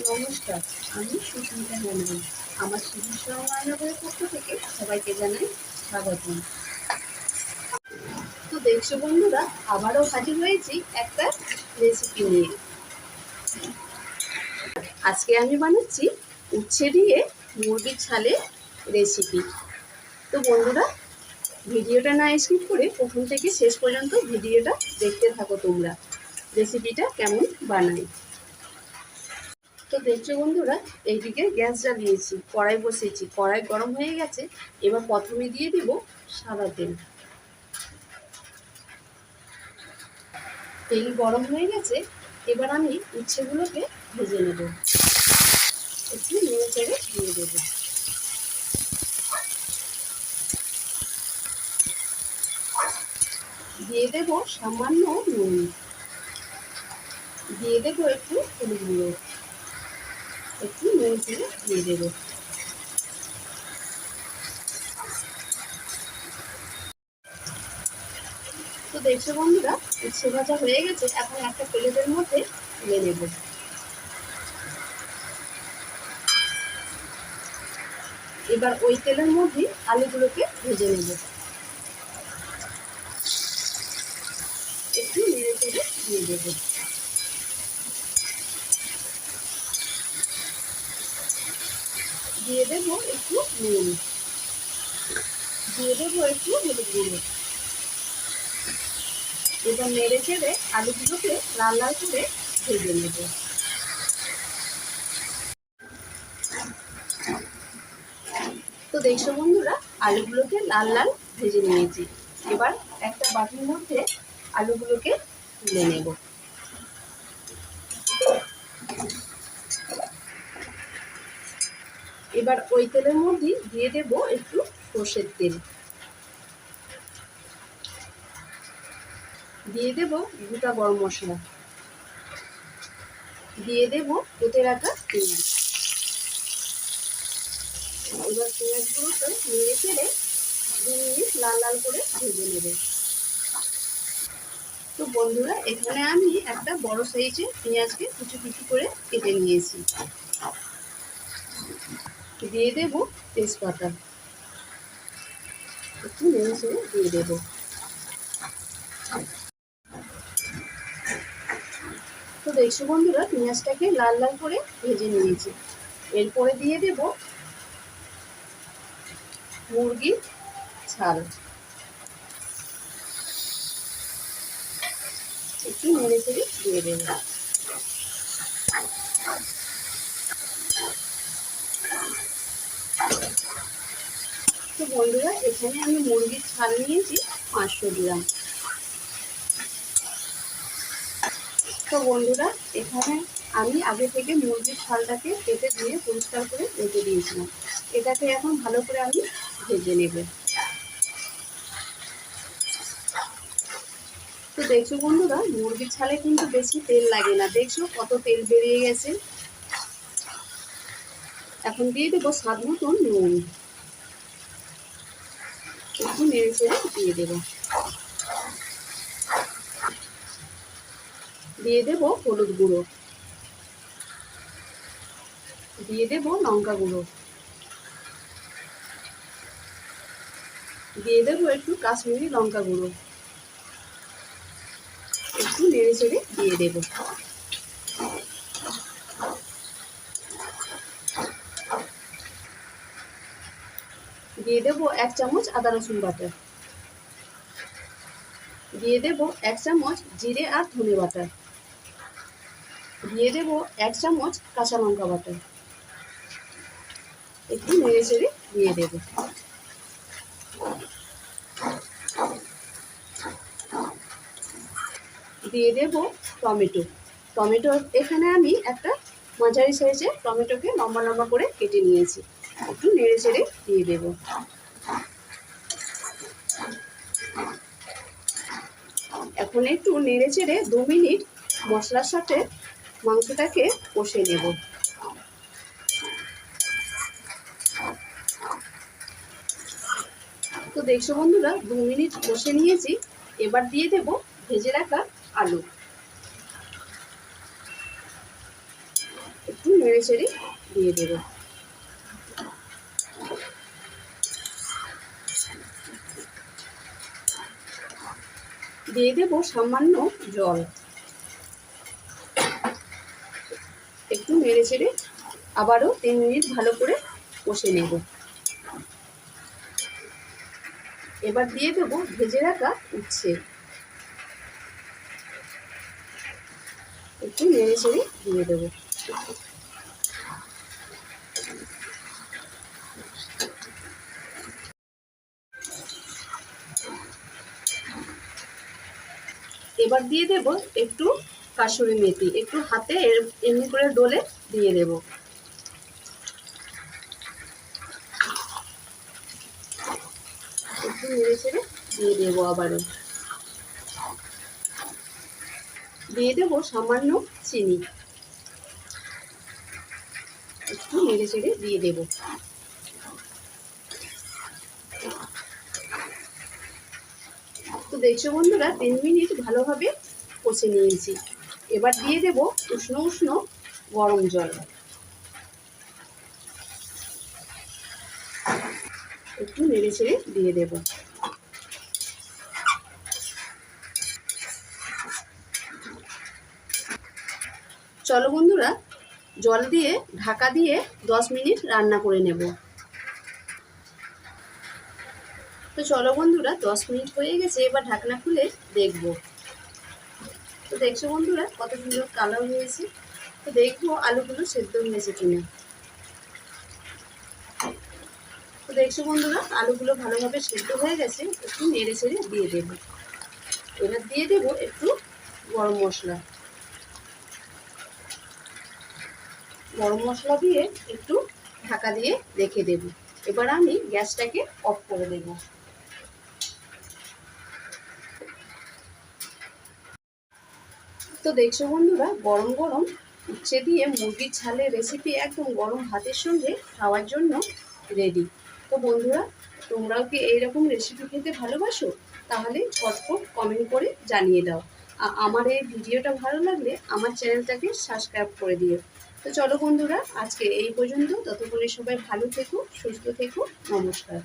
নমস্কার, আমি সুস্মিতা হেমব্রম আমার শিশু রান্নাঘরের পক্ষ থেকে সবাইকে জানাই স্বাগতম। তো দেখছ বন্ধুরা, আবারও হাজির হয়েছি একটা রেসিপি নিয়ে। আজকে আমি বানাচ্ছি উচ্ছে দিয়ে মুরগির ছালে রেসিপি তো বন্ধুরা, ভিডিওটা না স্কিপ করে প্রথম থেকে শেষ পর্যন্ত ভিডিওটা দেখতে থাকো তোমরা। রেসিপিটা কেমন বানাই? তো দেখছ বন্ধুরা, এইদিকে গ্যাস জ্বালিয়েছি, কড়াই বসিয়েছি, কড়াই গরম হয়ে গেছে, এবার প্রথমে দিয়ে দিব সাদা তেল। তেল গরম হয়ে গেছে, এবার আমি উচ্ছেগুলোকে ভেজে নেব। একটু নেড়ে চেড়ে দিয়ে দেবো। দিয়ে দেব সামান্য নুন। দিয়ে দেবো একটু হলুদ গুঁড়ো। একটু নুন চেড়ে দিয়ে দেবো। তো দেখছ বন্ধুরা উচ্ছে ভাজা হয়ে গেছে, এখন একটা প্লেটের মধ্যে তুলে নেব। এবার ওই তেলের মধ্যে আলুগুলোকে ভেজে নেব। একটু নেড়ে চেড়ে দিয়ে দেবো। দিয়ে দেবো একটু নুন। দিয়ে দেবো একটু হলুদ গুঁড়ো। এবার নেড়ে চেড়ে আলুগুলোকে লাল লাল করে ভেজে নেব। তো দেখছ বন্ধুরা, আলুগুলোকে লাল লাল ভেজে নিয়েছি। এবার একটা বাটির মধ্যে আলুগুলোকে তুলে নেব। এবার ওই তেলের মধ্যে দিয়ে দেব একটু সর্ষের তেল। দিয়ে দেব গোটা গরম মশলা। দিয়ে দেব কেটে রাখা পেঁয়াজ। এবার পেঁয়াজগুলোকে নেড়ে ফেলে দু মিনিট লাল লাল করে ভেজে নেবে। তো বন্ধুরা, এখানে আমি একটা বড় সাইজে পেঁয়াজকে কুচি কুচি করে কেটে নিয়েছি। দিয়ে দেবো তেজপাতা। একটু নেড়ে চেড়ে দিয়ে দেবো। তো দেখছ বন্ধুরা, পেঁয়াজটাকে লাল লাল করে ভেজে নিয়েছি। এরপরে দিয়ে দেব মুরগির ছাল। একটু নেড়ে চেড়ে দিয়ে দেব। তো বন্ধুরা, এখানে আমি মুরগির ছাল নিয়েছি পাঁচশো গ্রাম। তো বন্ধুরা, এখানে আমি আগে থেকে মুরগির ছালটাকে কেটে দিয়ে পরিষ্কার করে রেখে দিয়েছিলাম। এটাকে এখন ভালো করে আমি ভেজে নেব। তো দেখছ বন্ধুরা, মুরগির ছালে কিন্তু বেশি তেল লাগে না। দেখছ কত তেল বেরিয়ে গেছে? এখন দিয়ে দেবো স্বাদ মতন নুন। একটু নেড়ে চেড়ে দিয়ে দেবো। দিয়ে দেব হলুদ গুঁড়ো। দিয়ে দেব লঙ্কা গুঁড়ো। দিয়ে দেবো একটু কাশ্মীরি লঙ্কা গুঁড়ো। একটু নেড়ে চেড়ে দিয়ে দেবো। দিয়ে দেবো এক চামচ আদা রসুন বাটা দিয়ে দেব এক চামচ জিরে আর ধনে বাটা দিয়ে দেব এক চামচ কাঁচা লঙ্কা বাটা একটু নেড়ে চেড়ে দিয়ে দেব। দিয়ে দেব টমেটো। টমেটো এখানে আমি একটা মাঝারি সাইজে টমেটোকে লম্বা লম্বা করে কেটে নিয়েছি। একটু নেড়ে চেড়ে দিয়ে দেব। এখন একটু নেড়ে চেড়ে দু মিনিট মশলার সাথে মাংসটাকে কষে নেব। তো দেখছ বন্ধুরা, দু মিনিট কষে নিয়েছি, এবার দিয়ে দেব ভেজে রাখা আলু। একটু নেড়ে চেড়ে দিয়ে দেবো। দিয়ে দেবো সামান্য জল। একটু নেড়ে চেড়ে আবারও তিন মিনিট ভালো করে কষে নেব। এবার দিয়ে দেবো ভেজে রাখা উচ্ছে। একটু নেড়ে চেড়ে দিয়ে দেবো। এবার দিয়ে দেব একটু কাসুরি মেথি। একটু হাতে এমনি করে ডলে দিয়ে দেব। একটু নেড়ে ছেড়ে দিয়ে দেবো আবারও। দিয়ে দেবো সামান্য চিনি। একটু নেড়ে ছেড়ে দিয়ে দেবো। দেখছ বন্ধুরা, তিন মিনিট ভালোভাবে কষে নিয়েছি। এবার দিয়ে দেব উষ্ণ উষ্ণ গরম জল। একটু নেড়ে ছেড়ে দিয়ে দেব। চলো বন্ধুরা, জল দিয়ে ঢাকা দিয়ে দশ মিনিট রান্না করে নেব। তো চলো বন্ধুরা, দশ মিনিট হয়ে গেছে, এবার ঢাকনা খুলে দেখব। তো দেখছ বন্ধুরা, কত সুন্দর কালার হয়েছে। তো দেখব আলুগুলো সেদ্ধ হয়েছে কিনা। তো দেখছ বন্ধুরা, আলুগুলো ভালোভাবে সেদ্ধ হয়ে গেছে, একটু নেড়ে ছেড়ে দিয়ে দেব। এবার দিয়ে দেব একটু গরম মশলা। গরম মশলা দিয়ে একটু ঢাকা দিয়ে রেখে দেব। এবার আমি গ্যাসটাকে অফ করে দেবো। তো দেখছ বন্ধুরা, গরম গরম উচ্ছে দিয়ে মুরগির ছালের রেসিপি একদম গরম ভাতের সঙ্গে খাওয়ার জন্য রেডি তো বন্ধুরা, তোমরাও কি এইরকম রেসিপি খেতে ভালোবাসো? তাহলে ঝটপট কমেন্ট করে জানিয়ে দাও। আমার এই ভিডিওটা ভালো লাগলে আমার চ্যানেলটাকে সাবস্ক্রাইব করে দিও। তো চলো বন্ধুরা, আজকে এই পর্যন্ত। ততক্ষণে সবাই ভালো থেকো, সুস্থ থেকো, নমস্কার।